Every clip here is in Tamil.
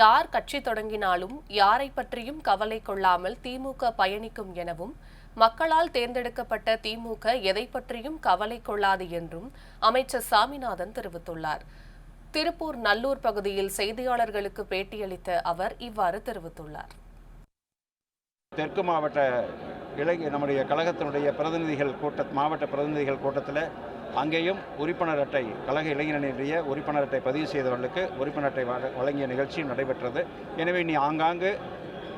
யார் கட்சி தொடங்கினாலும் யாரை பற்றியும் கவலை கொள்ளாமல் திமுக பயணிக்கும் எனவும் மக்களால் தேர்ந்தெடுக்கப்பட்ட திமுக எதை பற்றியும் கவலை கொள்ளாது என்றும் அமைச்சர் சாமிநாதன் தெரிவித்துள்ளார். திருப்பூர் நல்லூர் பகுதியில் செய்தியாளர்களுக்கு பேட்டியளித்த அவர் இவ்வாறு தெரிவித்துள்ளார். தெற்கு மாவட்ட இளைஞ நம்முடைய கழகத்தினுடைய பிரதிநிதிகள் கூட்ட மாவட்ட பிரதிநிதிகள் கூட்டத்தில் அங்கேயும் உறுப்பினர் அட்டை கழக இளைஞரணியுடைய உறுப்பினர் அட்டை பதிவு செய்தவர்களுக்கு உறுப்பினர் அட்டை வழங்கிய நிகழ்ச்சியும் நடைபெற்றது. எனவே இனி ஆங்காங்கு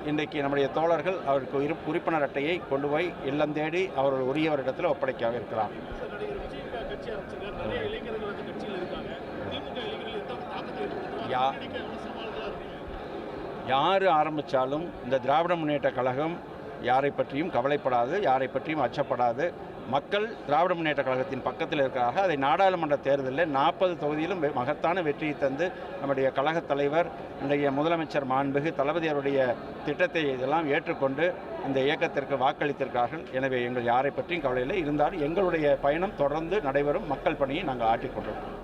இன்றைக்கு நம்முடைய தோழர்கள் அவருக்கு இரு உறுப்பினர் அட்டையை கொண்டு போய் இல்லம் தேடி அவர்கள் உரியவரிடத்தில் ஒப்படைக்க இருக்கிறார் யா யார் ஆரம்பித்தாலும் இந்த திராவிட முன்னேற்ற கழகம் யாரை பற்றியும் கவலைப்படாது யாரை பற்றியும் அச்சப்படாது. மக்கள் திராவிட முன்னேற்ற கழகத்தின் பக்கத்தில் இருக்கிறார்கள் அதை நாடாளுமன்ற தேர்தலில் நாற்பது தொகுதியிலும் வெ- மகத்தான வெற்றியை தந்து நம்முடைய கழகத் தலைவர் இன்றைய முதலமைச்சர் மாண்புகு தளபதி அவருடைய திட்டத்தை இதெல்லாம் ஏற்றுக்கொண்டு இந்த இயக்கத்திற்கு வாக்களித்திருக்கிறார்கள். எனவே எங்கள் யாரை பற்றியும் கவலை இல்லை. இருந்தாலும் எங்களுடைய பயணம் தொடர்ந்து நடைபெறும். மக்கள் பணியை நாங்கள் ஆட்டிக்கொண்டோம்